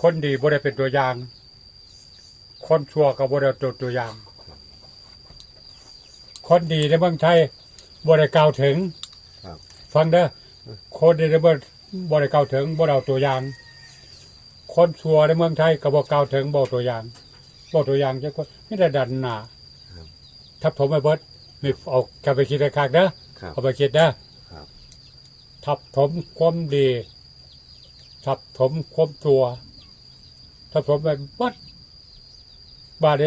คนดีบ่ได้เป็นตัวอย่าง คนชั่วก็บ่ได้ตัวตัวอย่าง คนดีในเมืองไทยบ่ได้กล่าวถึงครับฟังเด้อคนดีในเมืองบ่ได้กล่าวถึงบ่ได้เอาตัวอย่าง คนชั่วในเมืองไทยก็บ่กล่าวถึงบ่ตัวอย่างบ่ตัวอย่างจังคนมีแต่ดันหน้าถ้าผมไม่เบิดนี่เอากลับไปคิดให้คักเด้อครับเอาไปคิดเด้อครับทับถมความดีทับถมความตัว ทับถมไปวัดบาดเด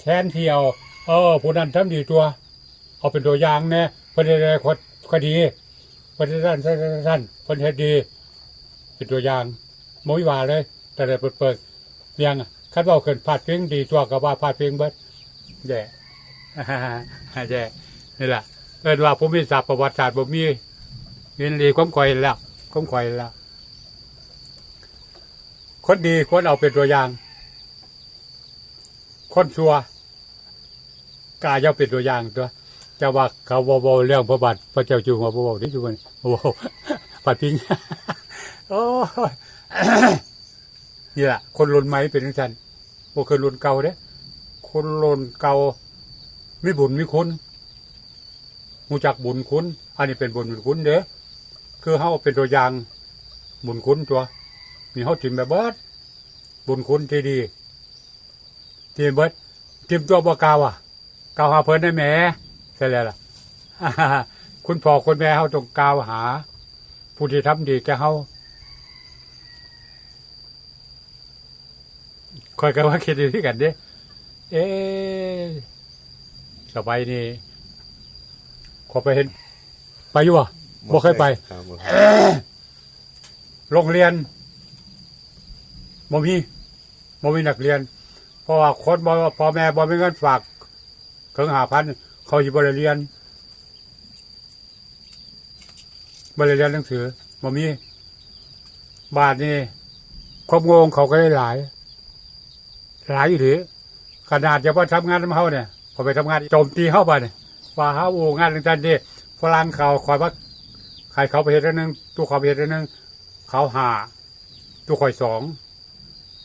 แทนเที่เอาเออผู้นั้นทำดีตัว เอาเป็นตัวอย่างแน่เพิ่นได้คดคดีเพิ่นท่านท่านท่านเพิ่นเฮ็ดดี เป็นตัวอย่างบ่มีว่าเลย แต่เปิดเปิดเรียงคันเว้าขึ้นพาดเพียงดีตัวก็ว่าพาดเพียงเบิดแย่แย่นี่แหละเอินว่าผมมีศาสตร์ประวัติศาสตร์ผมมีเรียนดีความข่อยแล้วความข่อยแล้ว คนดีควรเอาเป็นตัวอย่าง คนชัวกล้าจะเป็นตัวอย่างตัวจะว่าเขาบอบเรื่องพระบาทพระเจ้าอยู่หัวบอบที่อยู่มันบอปัดพิงโอ้นี่แหละคนรุ่นใหม่เป็นทังซันโอ้คือรุ่นเก่าเด้คนรุ่นเก่ามีบุญมีคุณรู้จักบุญคุณ อันนี้เป็นบุญคุณเด้อคือเฮาเป็นตัวอย่างบุญคุณตัว มีเฮาทิมแบบเบิดบุญคุณที่ดีทิมเบิดทิมตัวบ่กล่าวอะกล่าวหาเพิ่นได้แหมใช่แล้วล่ะคุณพ่อคุณแม่เฮาต้องกล่าวหา ผู้ที่ทำดีแก่เฮาคอยกันว่าคิดดีที่กันเด้เอ๊ะสบายนี่ขอไปเห็น ไปอยู่อะบ่เคยไปครับบ่เคยโรงเรียน บ่มีบ่มีนักเรียน เพราะว่าคนบ่พ่อแม่บ่มีเงินฝากถึงหาพันเขาสิบ่ได้เรียนบ่ได้เรียนหนังสือบ่มี บาทนี่ความงงเขาก็ได้หลาย หลายอยู่ถือขนาดจะว่าทำงานทำเฮาเนี่ยพอไปทำงานโจมตีเฮาไปเนี่ยว่าเฮาโอ้งานต่างๆนี่ฝรั่งเขาคอยว่าใครเขาไปเฮ็ดอันหนึงตู้เขาไปเฮ็ดอันหนึงเขาหาตู้ข่อยสอง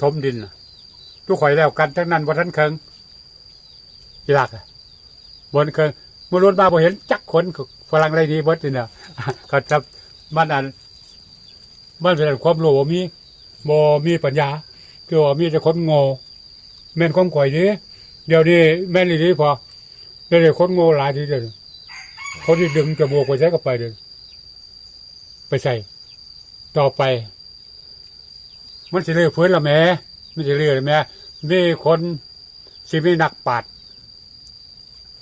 ทมดินน่ะตู้ข่อยแล้วกันทั้งนั้นบ่ทันเคิงอีหลักบนเคิงมื่อรุ่นมาบ่เห็นจักคนฝรั่งไรดีเบิดนี่น่ะเขาจะมันอันมันเป็นความรู้บ่มีบ่มีปัญญาคือว่ามีแต่คนโง่แม่นความข่อยนี้เดี๋ยวนี้แม่นอีหลีพอเดี๋ยวนี้คนโง่หลายทีเดียวคนที่ดึงจมูกไปใช้ก็ไปเด้อไปใส่ต่อไป มันสิเลือกฟื้นละแม่มันสิเลือกละแม่มีคนสิมีนักปัด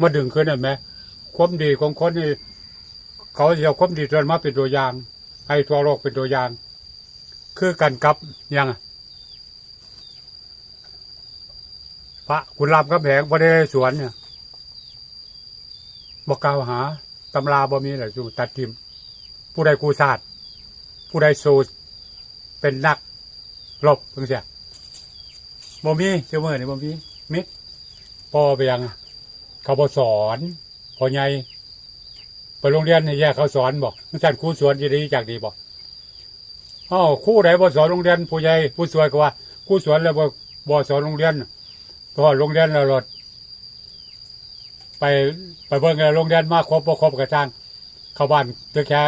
มาดึงขึ้นน่ะแม่ความดีของคนนี่เขาจะเอาความดีตัวมาเป็นตัวอย่าง ให้ทั่วโลกเป็นตัวอย่าง คือกันกับยังพระคุณรามกำแพงพระเดชสวนเนี่ยบอกกล่าวหาตำราบ่มีแหละจูตัดทิม ผู้ใดกูศาสตร์ผู้ใดสูตรเป็นนัก รบเพิ่งเสียบ่มีเจ้าเมื่อนี่บ่มีมิดพอไปยังเขาบอสอนพอไงไปโรงเรียนนี่แยกเขาสอนบอกนักสั่นครูสวนจะดีจากดีบอกอ้าวครู่ใดบอสอนโรงเรียนผู้ใหญ่ผู้สวยก็ว่าครูสวนแล้วบ่บอสอนโรงเรียนเพราะว่าโรงเรียนเราหลดไปไปเบิ่งโรงเรียนมาครบบ่ครบกระจ้างเข้าบ้านตึกแค่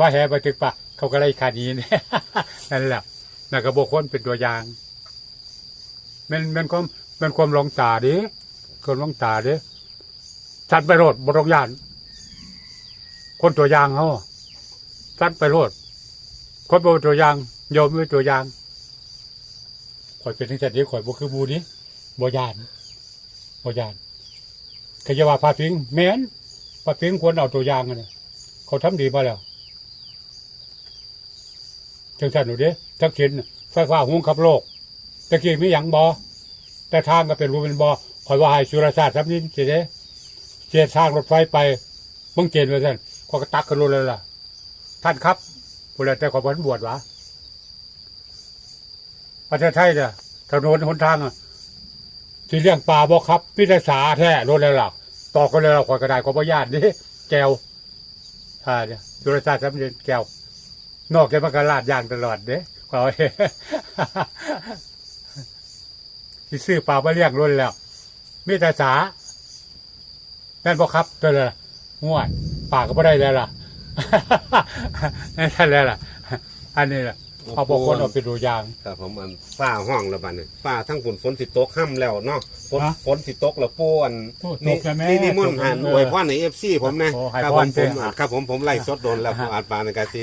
พระแห่ไปตึกปะเขาก็ไล่ขาดหนีเนี่นั่นแหละ นั่นก็บอกคนเป็นตัวอย่างมันมันความมันความหลงตาดิคนหลงตาดิชันไปโรดบรงยานคนตัวอย่างเขาชันไปโรดคนเป็นตัวอย่างโยมเป็นตัวอย่างข่อยเป็นทั้งแต่นี้ข่อยบ่คือบูนี้บ่ยานบ่ยานขยาว่าพาพิงแมนพาพิงควรเอาตัวอย่างกันเขาทำดีมาแล้ว จังสันหนูด้ทักษิณน่ะไฟฟ้าหุงขับโลกตะกี้มีหยังบอแต่ทางก็เป็นรูเป็นบอคอยว่าให้สุรศาสตร์ทำนี้เจเด้เจดทางรถไฟไปมึงเจนไปสั่นเขาก็ตักขึ้นรถเลยล่ะ ท่านครับผู้ใดแต่ขอบันบวชวะประเทศไทยเนี่ยถนนหนทางอะที่เลี้ยงปลาบ่ครับพิทสาแท้รถเลยล่ะต่อกันเลยล่ะคอยกระไดก็บ่ญาตินี่แก้วอ่าเนี่ยจุลศาสตร์สำเร็จแก้ว นอกจากมันก็ลาดยางตลอดเด้เอาที่ซื้อปลามาเลี้ยงล้นแล้วมีแต่สาแม่นบ่ครับตัวเลยง่วยปากก็บ่ได้แล้วล่ะนั่นแหละล่ะ อันนี้แหละเอาบางคนเอาไปดูยางครับผมอันฝ้าห้องแล้วบัดนี้ฝ้าทั้งฝนฝนสิตกห้ำแล้วเนาะฝนฮะฝนสิตกแล้วปูอันโอ้ตนี่กแล้วแม่นี่นี่มนต์หันตกแล้วอวยพรในเอฟซีผมนะโอ้ให้ครับพผรมเด้ผมออะครับผมผมไล่สดโดนแล้วผมอ่านปานในกาซี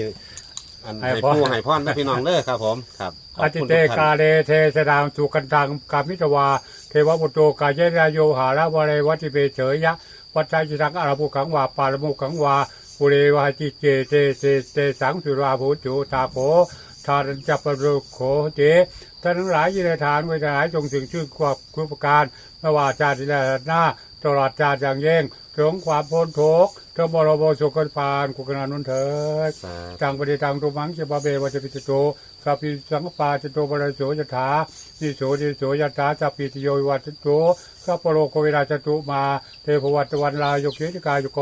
อันให้ให้พรปูให้พรนะพี่น้องเด้อครับ ผมครับขออบติคุณเตทุกกาท่านเลเทสดางสุกันตังกามิตวา เทวปุตโตกายเยรายโยหาระวะเรวัติเปเฉยยะ วัฏใจจิตังอาราภูขังวาปาลมุขังวาปุเรวาจิเจเตเตเตสังสุราภูจุตาโขทารัญจัปปรุโขเจท่านทั้งหลายยินดีทานไว้ทั้งหลายจงถึงชื่อความคุณประการไม่ว่าชาติและหน้า ตลอดชาติอย่างยิ่งถึงความพ้นทุกข์ถึงบรมสุขภานกุกนานุนเถิดสาธุตังปฏิตังตุมังเจบาเบวัจปิจโตสัพพิสังฆปาจโตบริโสยถานิโสนิโสยถาสัพพิติโยวิวัจโตสัพพโลกเวราจตุมา เทพวัตวันลายโยกิจกายโก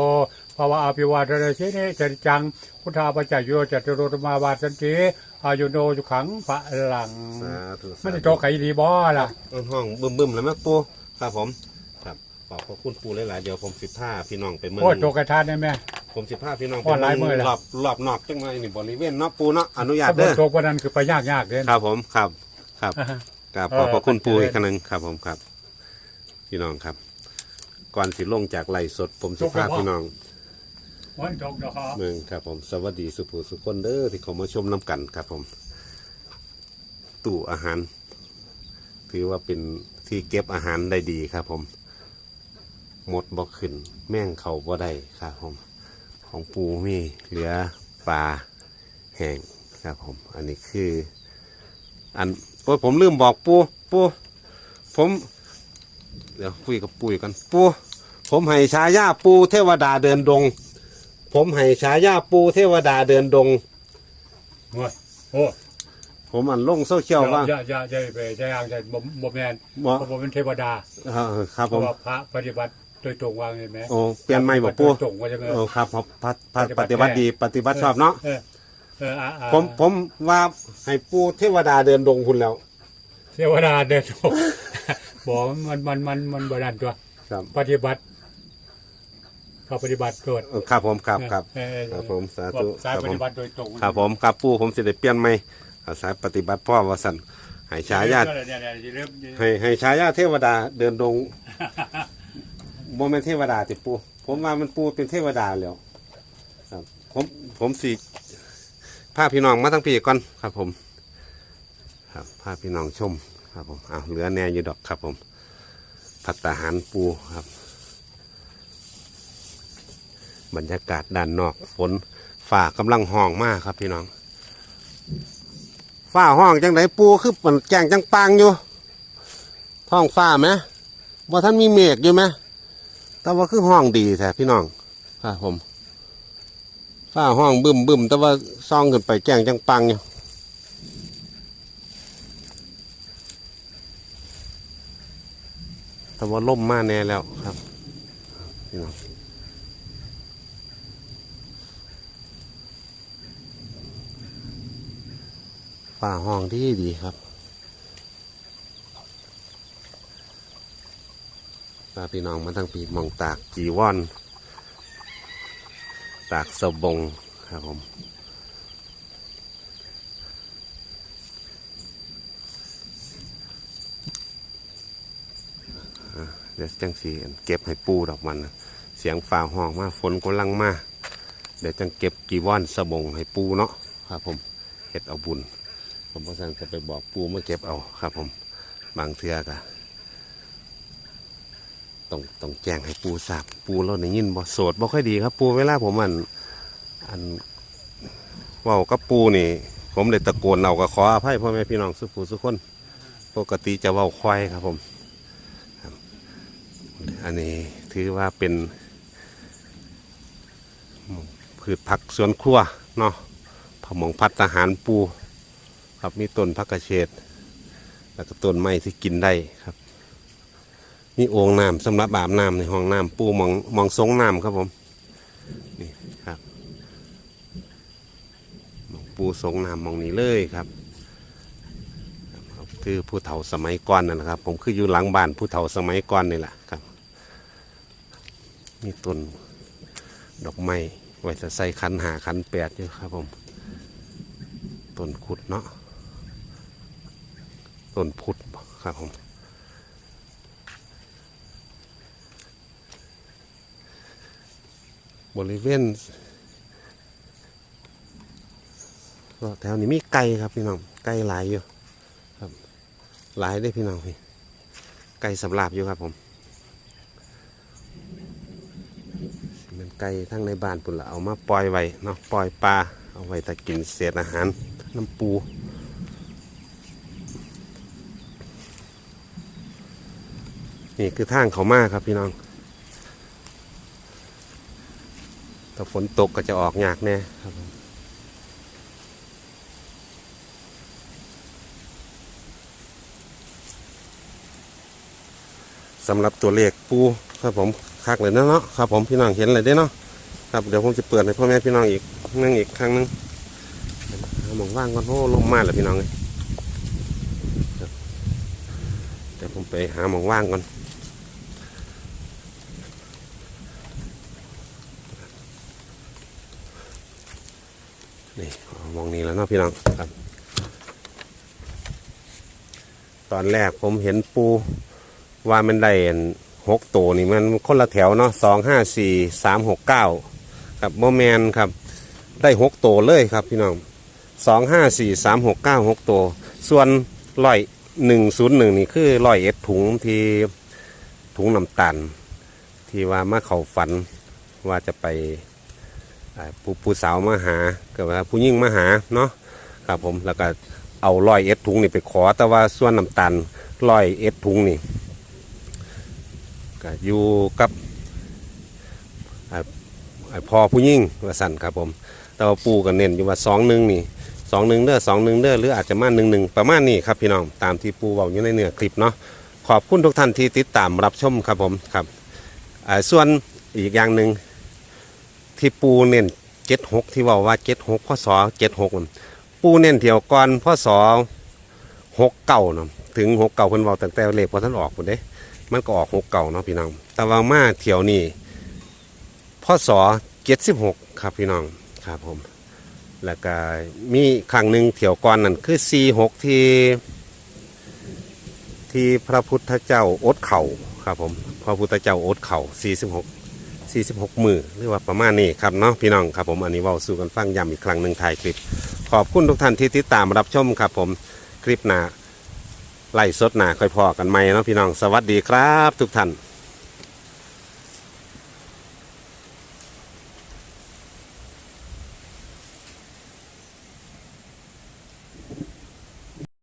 ภาวะอภิวาทนาสิเนจริจัง พุทธาปัจจายโยจัตโรธมาวาสันติอายุโนจุขังพระหลังสาธุไม่ได้โตไข่ดีบ่ล่ะห้องห้องบึมบึมแล้วแม่ปูครับผมครับข อบพระคุณปูหลายๆเดี๋ยวผมสิบห้าพี่น้องไปเมือง โอ้ยโตกระทานได้ไหม ผมสิบห้าพี่น้องไปโอ้หลายมื้อแล้ว รอบรอบนอกจังไงนี่บริเวณเนาะปูเนาะอนุญาตถ้าบเด้นอโตกว่านั้นคือไปยากยากๆเลย ครับผมครับครับ ครับเอขออบพระคุณขอบคุณปูอีกครั้งหนึงครับผมครับ พี่น้องครับ ก่อนสิลงจากไล่สด ผมสุภาพพี่น้องวันโตกดอกเมืองครับ ผมสวัสดีสุภูสุคนเด้อที่เขามาชมน้ำกันครับ ผม ตู้อาหาร ถือว่าเป็นที่เก็บอาหารได้ดีครับ ผม หมดบ่ขึ้น แม่งเขาบ่ได้ครับผมของปูมีเหลือปลาแห้งครับผม อันนี้คือ อันโอ้ยผมลืมบอกปูปูผม เดี๋ยวคุยกับปูอีกกันปูผมให้ฉายาปูเทวดาเดินดง ผมให้ฉายาปูเทวดาเดินดง โอ้ยโอ้ยผมอันลงโซเชียลว่า อย่าอย่าอย่าไปใจอ่างใจบ่บ่แมนบ่ เพราะผมเป็นเทวดา เออครับเพผราะม ว่าพระปฏิบัติ โดยตรงวางเห็นไหมโอ้เปลี่ยนไม่บอกปูโดยตรงว่าจะไหมโอ้ครับผมพัดพัดปฏิบัติดีปฏิบัติชอบเนาะเออเอออะอะผมผมว่าให้ปูเทวดาเดินดงคุณแล้ว เทวดาเดินตรงบอกมันมันมันมันบดันตัว ครับปฏิบัติเขาปฏิบัติเกิดเออครับผมครับครับ เออเออครับผมสาธุสายครับปผมฏิบัติโดยตรงครับผมครับปูผมสิได้เปลี่ยนไหมอาสายปฏิบัติพ่อวสันให้ฉายา เนี่ยเนี่ยเนี่ยอย่าลืมอย่าลืมให้ให้ฉายาเทวดาเดินดง โมเมนเทวดาติปู ผมว่ามันปูเป็นเทวดาแล้วครับ ผมผมสิพาพี่น้องมาทั้งพี่ก่อนครับ ผม ครับพาพี่น้องชม ครับผมอ้าวเหลือแน่อยู่ดอกครับ ผมพัตตาหารปูครับ บรรยากาศด้านนอกฝนฝ่ากำลังห้องมากครับ พี่น้องฝ้าห้องจังไดปูคือมันแจ้งจังปังอยู่ท้องฟ้าไหมว่าท่านมีเมฆอยู่ไหม แต่ว่าคือห้องดีแท้พี่น้องครับผมฟ้าห้องบึมบึมแต่ว่าซ่องขึ้นไปแจ้งจังปังอยู่แต่ว่าล่มมาแน่แล้วครับพี่น้องฟ้าห้องที่ดีครับ พาพี่น้องมาทั้งปีมองตากจีวอนตากสบงครับผมเดี๋ยวจังสีเก็บให้ปูดอกมันเสียงฟ้าห้องมาฝนกำลังมาเดี๋ยวจังเก็บกีวอนสบงให้ปูเนาะครับผมเฮ็ดเอาบุญ ผมก็สั่งจะไปบอกปูมาเก็บเอาครับผมบางเทือกะ ต้องต้องแจ้งให้ปูทราบปูเราในยินบ่โสดบ่ค่อยดีครับ ปูเวลาผมอันอันเว่ากับปูนี่ ผมเลยตะโกนเราก็ขออภัยพ่อแม่พี่น้องสุภูสุคน ปกติจะเว้าควายครับผม อันนี้ถือว่าเป็นพืชผักสวนครัวเนาะผมองพัดทหารปู ครับมีต้นพักกระเฉดแล้วก็ต้นไม้ที่กินได้ครับ มีโอ่งน้ำสำหรับอาบน้ำในห้องน้ำปูมองมองทรงน้ำครับผมนี่ครับมองปูทรงน้ำมองนี้เลยครับคือผู้เฒ่าสมัยก่อนนั่นแหละครับ ผมคืออยู่หลังบ้านผู้เฒ่าสมัยก่อนนี่แหละครับมีต้นดอกไม้ไว้จะใส่คันหาคันแปดอยู่ครับผมต้นขุดเนาะต้นพุทธครับผม บริเวณแถวนี้มีไก่ครับพี่น้องไก่หลายอยู่ครับ หลายได้พี่น้องพี่ไก่สำหรับอยู่ครับผมเป็นไก่ทั้งในบ้านปุ่นละเอามาปล่อยไว้เนาะปล่อยปลาเอาไว้แต่กินเศษอาหารน้ำปูนี่คือทางเขามาครับพี่น้อง ถ้าฝนตกก็จะออกยากแน่ครับสำหรับตัวเลขปูครับผมคักเลยเนาะครับผมพี่น้องเห็นเลยได้เนาะครับเดี๋ยวผมจะเปิดให้พ่อแม่พี่น้องอีกนั่งอีกครั้งหนึงมองว่างก่อนโอ้ลมมาแล้วพี่น้องเลยเดี๋ยวผมไปหามองว่างก่อน นี่มองนี้แล้วเนาะพี่น้องครับ ตอนแรกผมเห็นปูว่ามันได้หกตัวนี่มันคนละแถวเนาะสองห้าสี่สามหกเก้าครับโมแมนครับ ได้หกตัวเลยครับพี่น้องสองห้าสี่สามหกเก้าหกตัว ส่วนร้อยหนึ่งศูนย์หนึ่งนี่คือร้อยเอ็ดถุงที่ถุงน้ำตาลที่ว่ามาเขาฝันว่าจะไป ผู้ผู้สาวมาหาก็ว่าผู้ยิ่งมาหาเนาะครับผมแล้วก็เอาร้อยเอ็ดถุงนี่ไปขอ แต่ว่าส่วนน้ำตาลร้อยเอ็ดถุงนี่ก็อยู่กับพอผู้ยิ่งว่าสั่นครับผมแต่ว่าปูก็เน้นอยู่ว่าสองหนึ่งนี่สองหนึ่งเด้อสองหนึ่งเด้อหรืออาจจะมาหนึ่งหนึ่งประมาณนี้ครับพี่น้องตามที่ปูบอกอยู่ในเนื้อคลิปเนาะขอบคุณทุกท่านที่ติดตามรับชมครับผมครับส่วนอีกอย่างหนึ่ง ที่ปูเน้นเจ็ดหกที่ว่าว่าเจ็ดหกพศเจ็ดหกปูเน้นเที่ยวก่อนพศหกเก่าเนาะถึงหกเก่าเพิ่นว้าตั้งแต่เลขพอท่านออกพุ่นเด้มันก็ออกหกเก่าเนาะพี่น้อง แต่ว่ามาเที่ยวนี้พศเจ็ดสิบหกครับพี่น้องครับผม แล้วก็มีครั้งหนึ่งเที่ยวก่อนนั่นคือสี่หกที่ ที่พระพุทธเจ้าอดเข่าครับผม พระพุทธเจ้าอดเข่าสี่สิบหก 46 มือหรือว่าประมาณนี้ครับเนาะพี่น้องครับผมอันนี้เว่าสู่กันฟังย้ำอีกครั้งหนึ่งถ่ายคลิป ขอบคุณทุกท่านที่ติดตามรับชมครับผมคลิปหน้าไล่สดหนาค่อยพอกันไหมเนาะพี่น้องสวัสดีครับ ทุกท่าน